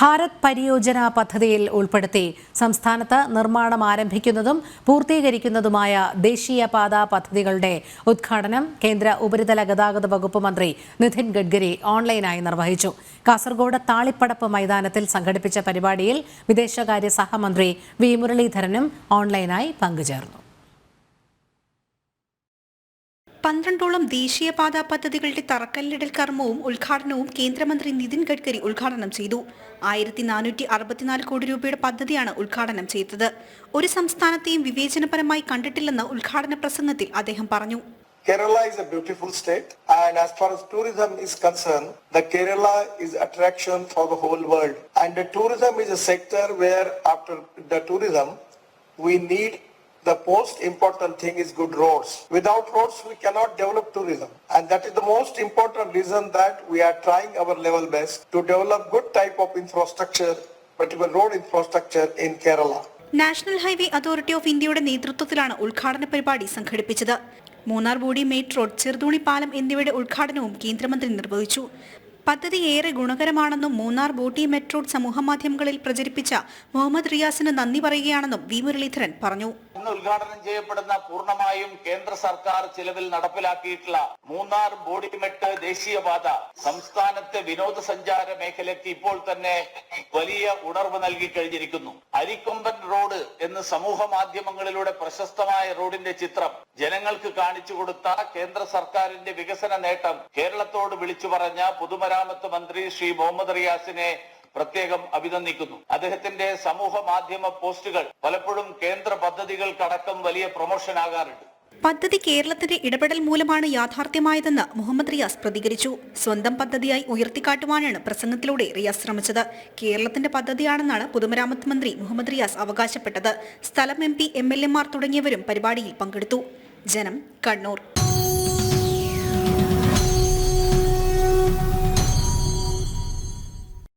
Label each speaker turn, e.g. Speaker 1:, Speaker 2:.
Speaker 1: ഭാരത് പരിയോജന പദ്ധതിയിൽ ഉൾപ്പെടുത്തി സംസ്ഥാനത്ത് നിർമ്മാണം ആരംഭിക്കുന്നതും പൂർത്തീകരിക്കുന്നതുമായ ദേശീയപാത പദ്ധതികളുടെ ഉദ്ഘാടനം കേന്ദ്ര ഉപരിതല ഗതാഗത വകുപ്പ് മന്ത്രി നിതിൻ ഗഡ്കരി ഓൺലൈനായി നിർവഹിച്ചു. കാസർഗോഡ് താളിപ്പടപ്പ് മൈതാനത്തിൽ സംഘടിപ്പിച്ച പരിപാടിയിൽ വിദേശകാര്യ സഹമന്ത്രി വി മുരളീധരനും ഓൺലൈനായി പങ്കുചേർന്നു.
Speaker 2: പന്ത്രണ്ടോളം ദേശീയപാത പദ്ധതികളുടെ തറക്കല്ലിടൽ കർമ്മവും ഉദ്ഘാടനവും കേന്ദ്രമന്ത്രി നിതിൻ ഗഡ്കരി ഉദ്ഘാടനം ചെയ്തു. ആയിരത്തി നാനൂറ്റി അറുപത്തിനാല് കോടി രൂപയുടെ പദ്ധതിയാണ് ഉദ്ഘാടനം ചെയ്തത്. ഒരു സംസ്ഥാനത്തെയും വിവേചനപരമായി കണ്ടിട്ടില്ലെന്ന് ഉദ്ഘാടന പ്രസംഗത്തിൽ അദ്ദേഹം പറഞ്ഞു.
Speaker 3: Kerala is a beautiful state and as far as tourism is concerned, the Kerala is attraction for the whole world. And the tourism is a sector where after the tourism, we need the most important thing is good roads. Without roads, we cannot develop tourism. And that is the most important reason that we are trying our level best to develop good type of infrastructure, particular road infrastructure in Kerala.
Speaker 2: National highway authority of ഇന്ത്യയുടെ നേതൃത്വത്തിലാണ് ഉദ്ഘാടന പരിപാടി സംഘടിപ്പിച്ചത് Munnar Bodi Mettu road Cheruthoni പാലം എന്നിവയുടെ ഉദ്ഘാടനവും കേന്ദ്രമന്ത്രി നിർവഹിച്ചു പദ്ധതി ഏറെ ഗുണകരമാണെന്നും മൂന്നാർ ബോട്ടി മെട്രോ സമൂഹ മാധ്യമങ്ങളിൽ പ്രചരിപ്പിച്ച മുഹമ്മദ് റിയാസിന് നന്ദി പറയുകയാണെന്നും വി മുരളീധരൻ പറഞ്ഞു.
Speaker 4: ഉദ്ഘാടനം ചെയ്യപ്പെടുന്ന പൂർണമായും കേന്ദ്ര സർക്കാർ ചിലവിൽ നടപ്പിലാക്കിയിട്ടുള്ള മൂന്നാർ ബോഡി ബോഡിമെട്ട് ദേശീയപാത സംസ്ഥാനത്തെ വിനോദസഞ്ചാര മേഖലയ്ക്ക് ഇപ്പോൾ തന്നെ വലിയ ഉണർവ് നൽകി കഴിഞ്ഞിരിക്കുന്നു. അരിക്കൊമ്പൻ റോഡ് എന്ന് സമൂഹ മാധ്യമങ്ങളിലൂടെ പ്രശസ്തമായ റോഡിന്റെ ചിത്രം ജനങ്ങൾക്ക് കാണിച്ചു കൊടുത്ത കേന്ദ്ര സർക്കാരിന്റെ വികസന നേട്ടം കേരളത്തോട് വിളിച്ചു പറഞ്ഞ പൊതുമരാമത്ത് മന്ത്രി ശ്രീ മുഹമ്മദ് റിയാസിനെ പ്രത്യേകം അഭിനന്ദിക്കുന്നു. അദ്ദേഹത്തിന്റെ സമൂഹ മാധ്യമ പോസ്റ്റുകൾ പലപ്പോഴും കേന്ദ്ര പദ്ധതികൾക്കടക്കം വലിയ പ്രൊമോഷൻ ആകാറുണ്ട്
Speaker 2: പദ്ധതി കേരളത്തിന്റെ ഇടപെടൽ മൂലമാണ് യാഥാർത്ഥ്യമായതെന്ന് മുഹമ്മദ് റിയാസ് പ്രതികരിച്ചു. സ്വന്തം പദ്ധതിയായി ഉയർത്തിക്കാട്ടുവാനാണ് പ്രസംഗത്തിലൂടെ റിയാസ് ശ്രമിച്ചത്. കേരളത്തിന്റെ പദ്ധതിയാണെന്നാണ് പൊതുമരാമത്ത് മന്ത്രി മുഹമ്മദ് റിയാസ് അവകാശപ്പെട്ടത്. സ്ഥലം എം പി എം എൽ എമാർ തുടങ്ങിയവരും പരിപാടിയിൽ പങ്കെടുത്തു. ജനം കണ്ണൂർ.